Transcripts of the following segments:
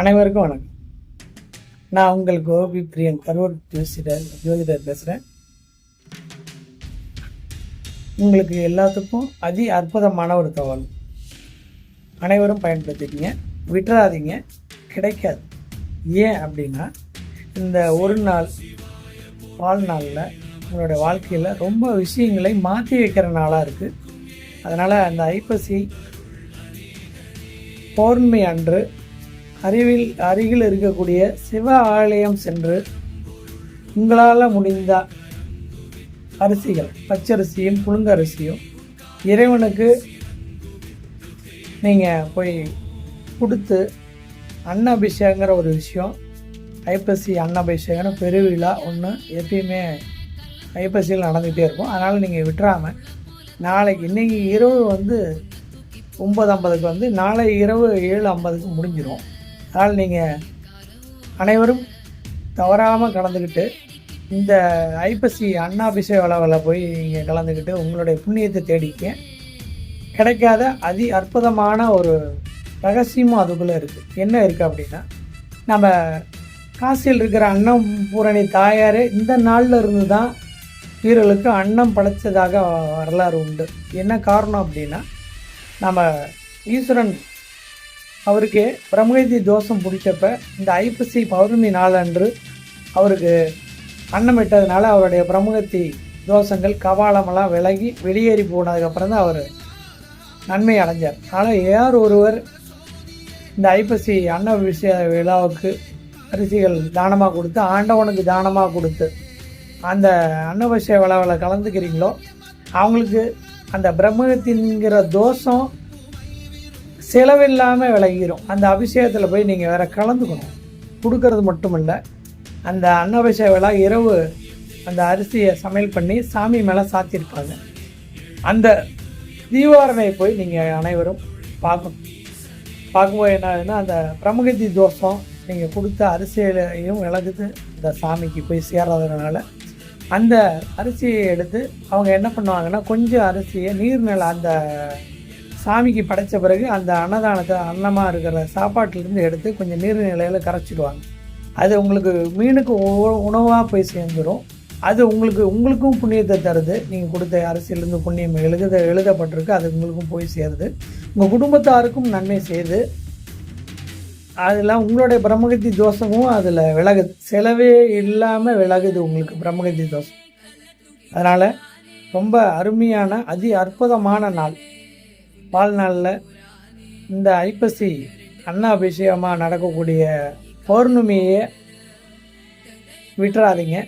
அனைவருக்கும் வணக்கம். நான் உங்கள் கோபி பிரியன் கரூர் ஜோசிடர் ஜோதிடர் பேசுகிறேன் உங்களுக்கு எல்லாத்துக்கும் அதி அற்புதமான ஒரு தகவல். அனைவரும் பயன்படுத்திக்கிங்க விட்டுறாதீங்க கிடைக்காது. ஏன் அப்படின்னா இந்த ஒரு நாள் வாழ்நாளில் உங்களோட வாழ்க்கையில் ரொம்ப விஷயங்களை மாற்றி வைக்கிற நாளாக இருக்குது அதனால் அந்த ஐப்பசி பௌர்ணமி அன்று அருகில் அருகில் இருக்கக்கூடிய சிவ ஆலயம் சென்று உங்களால் முடிந்த அரிசிகள் பச்சரிசியும் புழுங்கரிசியும் இறைவனுக்கு நீங்கள் போய் கொடுத்து அன்னபிஷேகங்கிற ஒரு விஷயம் ஐப்பசி அன்னபிஷேகம்னு பெருவிழா ஒன்று எப்பயுமே ஐப்பசியில் நடந்துகிட்டே இருக்கும். அதனால் நீங்கள் விட்டுறாமல் நாளைக்கு இன்றைக்கி இரவு வந்து ஒம்பது ஐம்பதுக்கு வந்து நாளை இரவு ஏழு ஐம்பதுக்கு முடிஞ்சிடும் அதனால் நீங்கள் அனைவரும் தவறாமல் கலந்துக்கிட்டு இந்த ஐப்பசி அன்னாபிஷேக விழாவில் போய் நீங்கள் கலந்துக்கிட்டு உங்களுடைய புண்ணியத்தை தேடிக்க கிடைக்காத அதி அற்புதமான ஒரு ரகசியமும் அதுக்குள்ளே இருக்குது என்ன இருக்குது அப்படின்னா நம்ம காசியில் இருக்கிற அன்னம் பூரணி தாயார் இந்த நாளில் இருந்து தான் வீரர்களுக்கு அன்னம் படைத்ததாக வரலாறு உண்டு. என்ன காரணம் அப்படின்னா நம்ம ஈஸ்வரன் அவருக்கு பிரம்மகதி தோஷம் பிடிச்சப்ப இந்த ஐப்பசி பௌர்ணமி நாளன்று அவருக்கு அன்னம் இட்டதுனால அவருடைய பிரம்மகத்தி தோஷங்கள் கபாலமெல்லாம் விலகி வெளியேறி போனதுக்கப்புறம் தான் அவர் நன்மை அடைஞ்சார். அதனால் யார் ஒருவர் இந்த ஐப்பசி அன்ன விஷய விழாவுக்கு அரிசிகள் தானமாக கொடுத்து ஆண்டவனுக்கு தானமாக கொடுத்து அந்த அன்னபட்ச விழாவில் கலந்துக்கிறீங்களோ அவங்களுக்கு அந்த பிரம்மகத்தின்கிற தோஷம் செலவில்லாமல் விளங்கிடும் அந்த அபிஷேகத்தில் போய் நீங்கள் வேறு கலந்துக்கணும். கொடுக்கறது மட்டும் இல்லை அந்த அன்னபிஷேக விழா இரவு அந்த அரிசியை சமையல் பண்ணி சாமி மேலே சாத்தியிருப்பாங்க அந்த தீவாரணையை போய் நீங்கள் அனைவரும் பார்க்கணும். பார்க்கும்போது என்ன ஆகுதுன்னா அந்த பிரம்மகத்தி தோஷம் நீங்கள் கொடுத்த அரிசியிலையும் விளக்குது. இந்த சாமிக்கு போய் சேராததுனால அந்த அரிசியை எடுத்து அவங்க என்ன பண்ணுவாங்கன்னா கொஞ்சம் அரிசியை நீர்நிலை அந்த சாமிக்கு படைத்த பிறகு அந்த அன்னதானத்தை அன்னமாக இருக்கிற சாப்பாட்டிலேருந்து எடுத்து கொஞ்சம் நீர்நிலையில் கரைச்சிடுவாங்க. அது உங்களுக்கு மீனுக்கு உணவாக போய் சேர்ந்துடும் அது உங்களுக்கு உங்களுக்கும் புண்ணியத்தை தருது. நீங்கள் கொடுத்த அரசியலேருந்து புண்ணியம் எழுத எழுதப்பட்டிருக்கு. அது உங்களுக்கும் போய் சேருது. உங்கள் குடும்பத்தாருக்கும் நன்மை செய்யுது அதெல்லாம் உங்களுடைய பிரம்மகத்தி தோஷமும் அதில் விலகுது. செலவே இல்லாமல் விலகுது உங்களுக்கு பிரம்மகத்தி தோஷம். அதனால் ரொம்ப அருமையான அதி அற்புதமான நாள். வாழ்நாளில் இந்த ஐப்பசி அன்னாபிஷேகமாக நடக்கக்கூடிய பௌர்ணமியை விட்டுறாதீங்க.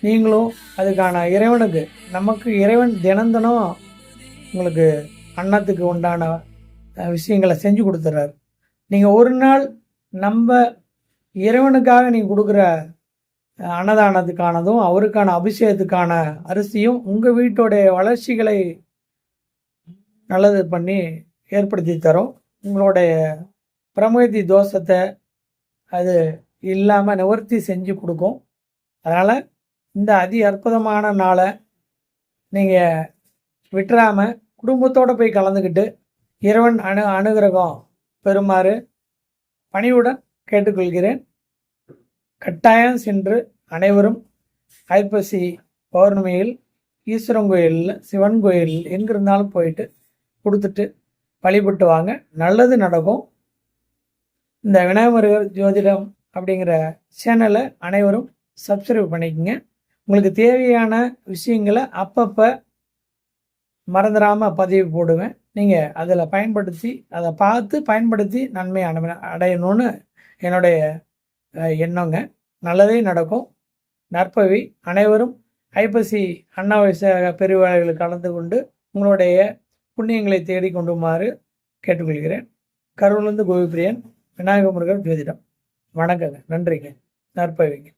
நீங்களும் அதுக்கான இறைவனுக்கு நமக்கு இறைவன் தினம் தினம் உங்களுக்கு அன்னத்துக்கு உண்டான விஷயங்களை செஞ்சு கொடுத்துட்றாரு நீங்கள் ஒரு நாள் நம்ம இறைவனுக்காக நீங்கள் கொடுக்குற அன்னதானத்துக்கானதும் அவருக்கான அபிஷேகத்துக்கான அரிசியும் உங்கள் வீட்டோடைய வளர்ச்சிகளை நல்லது பண்ணி ஏற்படுத்தி தரும். உங்களுடைய பிரமதி தோஷத்தை அது இல்லாமல் நிவர்த்தி செஞ்சு கொடுக்கும். அதனால் இந்த அதி அற்புதமான நாளை நீங்கள் விட்டுறாமல் குடும்பத்தோடு போய் கலந்துக்கிட்டு இறைவன் அணு அனுகிரகம் பெறுமாறு பணிவுடன் கேட்டுக்கொள்கிறேன். கட்டாயம் சென்று அனைவரும் ஐப்பசி பௌர்ணமியில் ஈஸ்வரன் கோயிலில் சிவன் கோயில் எங்கிருந்தாலும் போயிட்டு கொடுத்துட்டு வழிபட்டு வாங்க. நல்லது நடக்கும். இந்த விநாயகர் ஜோதிடம் அப்படிங்கிற சேனலை அனைவரும் சப்ஸ்கிரைப் பண்ணிக்கோங்க. உங்களுக்கு தேவையான விஷயங்களை அப்பப்போ மறந்துடாமல் பதிவு போடுவேன். நீங்கள் அதில் பயன்படுத்தி அதை பார்த்து பயன்படுத்தி நன்மை அடை அடையணும்னு என்னுடைய எண்ணங்க. நல்லதே நடக்கும். நற்பவி அனைவரும் ஐப்பசி அண்ணாவிச பெருவிழாவில் கலந்து கொண்டு உங்களுடைய புண்ணியங்களை தேடி கொண்டுமாறு கேட்டுக்கொள்கிறேன். கருவிலிருந்து கோவிப்பிரியன் விநாயக முருகன் ஜோதிடம். வணக்கங்க. நன்றிங்க. நற்பவிங்க